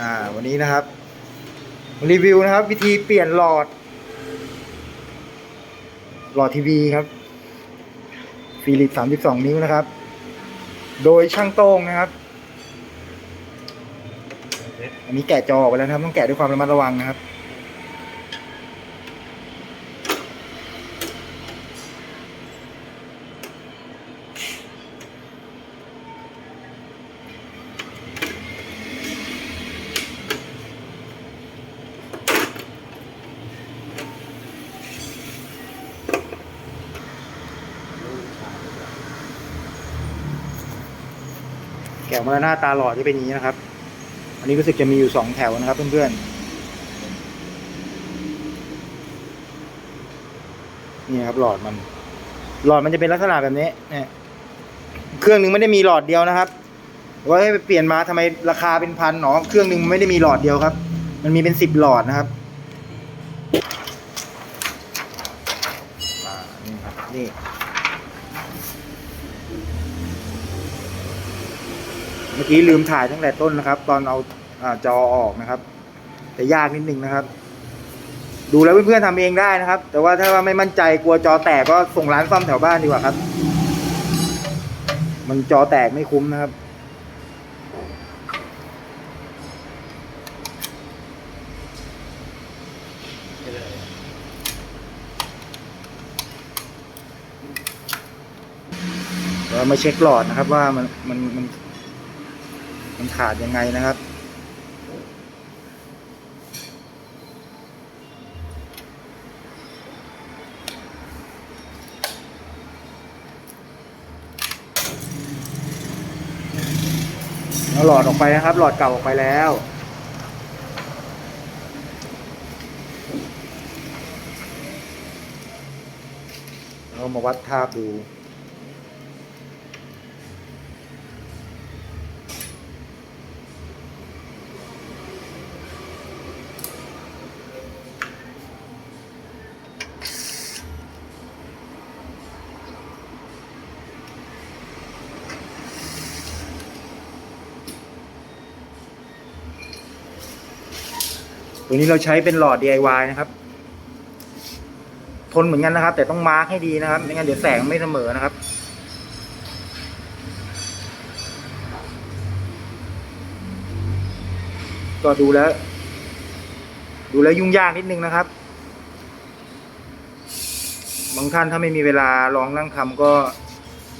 อ่าวันนี้นะครับ รีวิวนะครับ วิธีเปลี่ยนหลอด หลอดทีวีครับฟิลิปสามสิบสองนิ้วนะครับ โดยช่างโต้งนะครับ อันนี้แกะจอออกไปแล้วนะครับ ต้องแกะด้วยความระมัดระวังนะครับ แกะออกมาแล้วหน้าตาหลอดที่เป็นอย่างนี้นะครับ อันนี้รู้สึกจะมีอยู่สองแถวนะครับ เพื่อนๆนี่ครับหลอดมัน หลอดมันจะเป็นลักษณะแบบนี้เนี่ยเครื่องหนึ่งไม่ได้มีหลอดเดียวนะครับว่าให้ไปเปลี่ยนมาทำไมราคาเป็นพันหนอเครื่องหนึ่งไม่ได้มีหลอดเดียวครับ มันมีเป็นสิบหลอดนะครับอ่านี่ครับนี่ มื่อกี้ลืมถ่ายตั้งแต่ต้นนะครับ ตอนเอาอาจอออกนะครับ แต่ยากนิดนึงนะครับ ดูแล้วเพื่อนๆทำเองได้นะครับ แต่ว่าถ้าว่าไม่มั่นใจกลัวจอแตกก็ส่งร้านซ่อมแถวบ้านดีกว่าครับ มันจอแตกไม่คุ้มนะครับเรามาเช็คหลอดนะครับว่ามันมันมัน มันขาดยังไงนะครับเอาหลอดออกไปนะครับ หลอดเก่าออกไปแล้วเรามาวัดทาบดู ตัวนี้เราใช้เป็นหลอด DIY นะครับ ทนเหมือนกันนะครับ แต่ต้องมาร์กให้ดีนะครับไม่งั้นเดี๋ยวแสงไม่เสมอนะครับ ก็ดูแล้ว ดูแล้วยุ่งยากนิดนึงนะครับ บางท่านถ้าไม่มีเวลาลองนั่งทำก็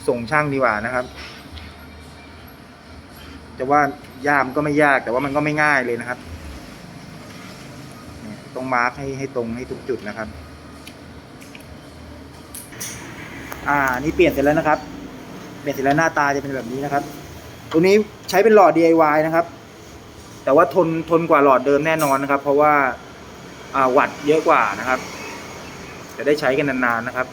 ส่งช่างดีกว่านะครับจะว่ายากมันก็ไม่ยากแต่ว่ามันก็ไม่ง่ายเลยนะครับ ต้องมาร์กให้ให้ตรงให้ทุกจุดนะครับ อ่านี่เปลี่ยนเสร็จแล้วนะครับ เปลี่ยนเสร็จแล้วหน้าตาจะเป็นแบบนี้นะครับ ตัวนี้ใช้เป็นหลอด DIY นะครับ แต่ว่าทนทนกว่าหลอดเดิมแน่นอนนะครับ เพราะว่าอ่าวัตต์เยอะกว่านะครับ จะได้ใช้กันนานๆนะครับ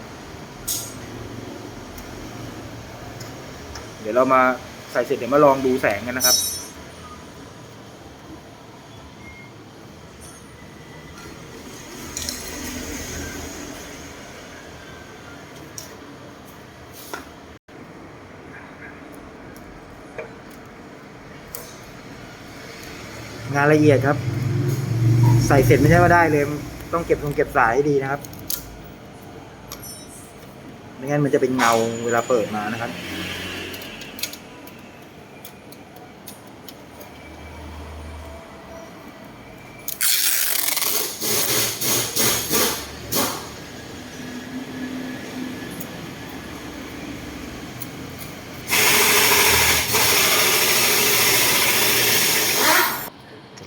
เดี๋ยวเรามาใส่เสร็จเดี๋ยวมาลองดูแสงกันนะครับ งานละเอียดครับ ใส่เสร็จไม่ใช่ว่าได้เลย ต้องเก็บตรงเก็บสายให้ดีนะครับ ไม่งั้นมันจะเป็นเงาเวลาเปิดมานะครับ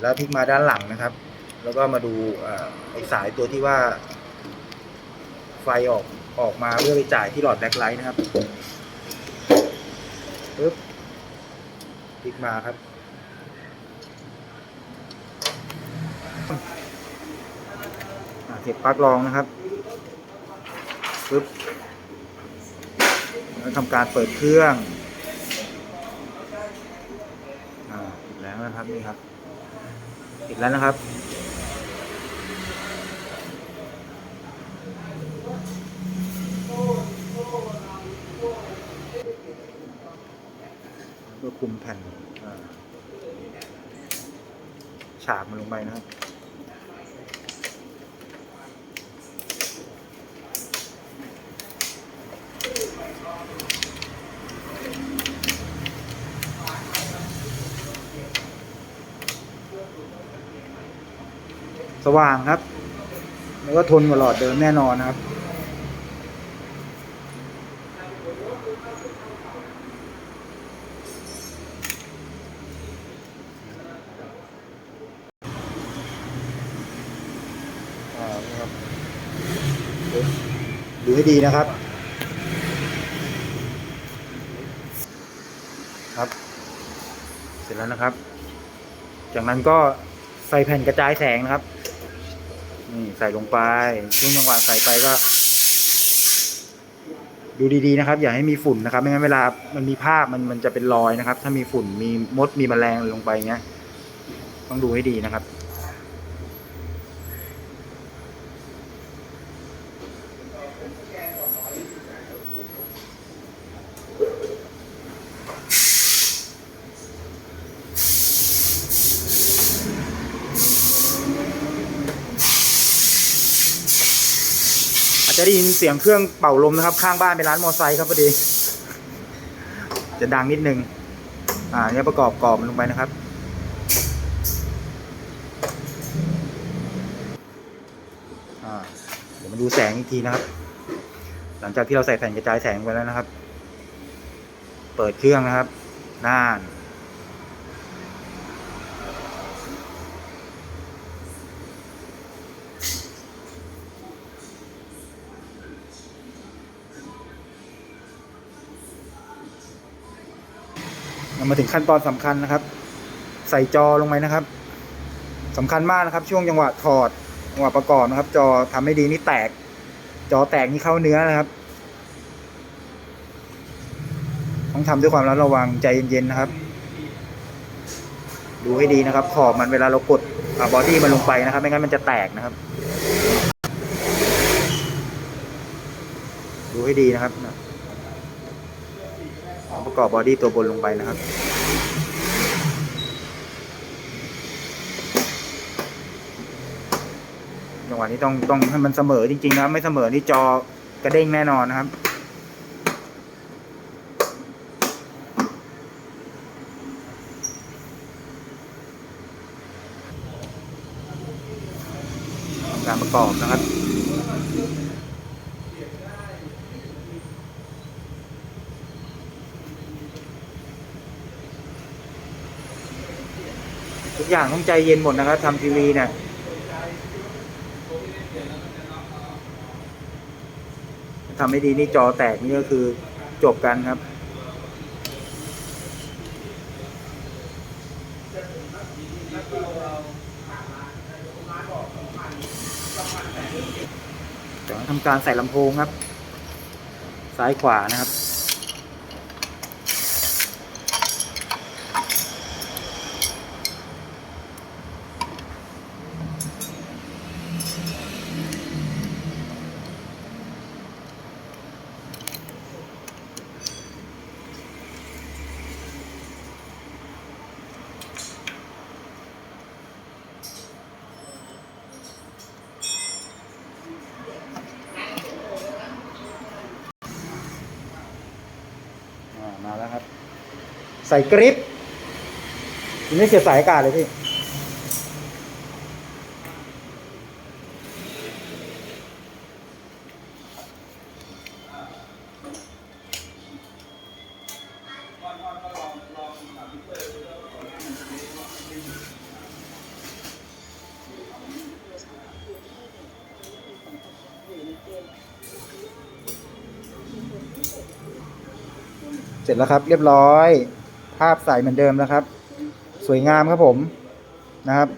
แล้วพลิกมาด้านหลังนะครับ แล้วก็มาดูสายตัวที่ว่า ไฟออกออกมาเพื่อไปจ่ายที่หลอดแบ็คไลท์นะครับปึ๊บพลิกมาครับ เสียบปลั๊กรองนะครับปึ๊บแล้วทำการเปิดเครื่อง อ่า แล้วนะครับนี่ครับ ติดแล้วนะครับ เพื่อคุมแผ่นฉากมันลงไปนะครับ ว่างครับ แล้วก็ทนกว่าหลอดเดิมแน่นอนนะครับอ่านี่ครับ ดูให้ดีนะครับ ครับ เสร็จแล้วนะครับ จากนั้นก็ใส่แผ่นกระจายแสงนะครับ นี่ใส่ลงไป ช่วงจังหวะใส่ไปก็ ดูดีๆนะครับ อย่าให้มีฝุ่นนะครับ ไม่งั้นเวลามันมีภาพมันมันจะเป็นรอยนะครับ ถ้ามีฝุ่นมีมดมีแมลงลงไปเงี้ย ต้องดูให้ดีนะครับ จะได้ยินเสียงเครื่องเป่าลมนะครับ ข้างบ้านเป็นร้านมอไซค์ครับพอดี จะดังนิดนึง อ่าเนี่ยประกอบกรอบลงไปนะครับ อ่า เดี๋ยวมาดูแสงอีกทีนะครับ หลังจากที่เราใส่แผ่นกระจายแสงไปแล้วนะครับ เปิดเครื่องนะครับน่าน เรามาถึงขั้นตอนสำคัญนะครับ ใส่จอลงไปนะครับสำคัญมากนะครับ ช่วงจังหวะถอดจังหวะประกอบนะครับ จอทำไม่ดีนี่แตก จอแตกนี่เข้าเนื้อนะครับ ต้องทำด้วยความระมัดระวังใจเย็นๆนะครับ ดูให้ดีนะครับ ขอบมันเวลาเรากดบอดี้มันลงไปนะครับ ไม่งั้นมันจะแตกนะครับ ดูให้ดีนะครับ ประกอบบอดี้ตัวบนลงไปนะครับ จังหวะนี้ต้องต้องให้มันเสมอจริงๆนะครับไม่เสมอนี่จอกระเด้งแน่นอนนะครับการประกอบนะครับ อย่างต้องใจเย็นหมดนะครับทำทีวีเนี่ยทำไม่ดีนี่จอแตกนี่ก็คือจบกันครับ ทำการใส่ลำโพงครับ ซ้ายขวานะครับ อ่ามาแล้วครับ ใส่กริปยังไม่เสียสายอากาศเลยพี่เสร็จแล้วครับ เรียบร้อย ภาพใสเหมือนเดิมแล้วครับ สวยงามครับผมนะครับ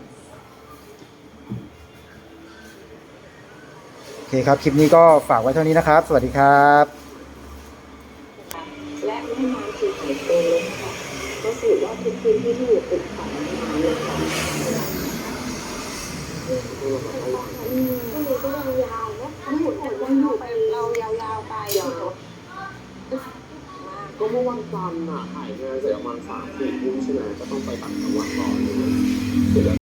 โอเคครับ คลิปนี้ก็ฝากไว้เท่านี้นะครับ สวัสดีครับและแม่น้ำคือไข่โตเลยค่ะก็สรุปว่าทุกพื้นที่ที่อยู่เป็นฝั่งแม่น้ำเลยค่ะก็เลยก็ยาวๆนะทั้งหมดแต่ว่าอยู่ไปเรายาวๆไปยาวมา ก็เมื่อวันจันทร์อะถ่ายงานเสร็จประมาณสามสี่ทุ่มใช่ไหมก็ต้องไปต่างจังหวัดต่อเลยเสร็จแล้ว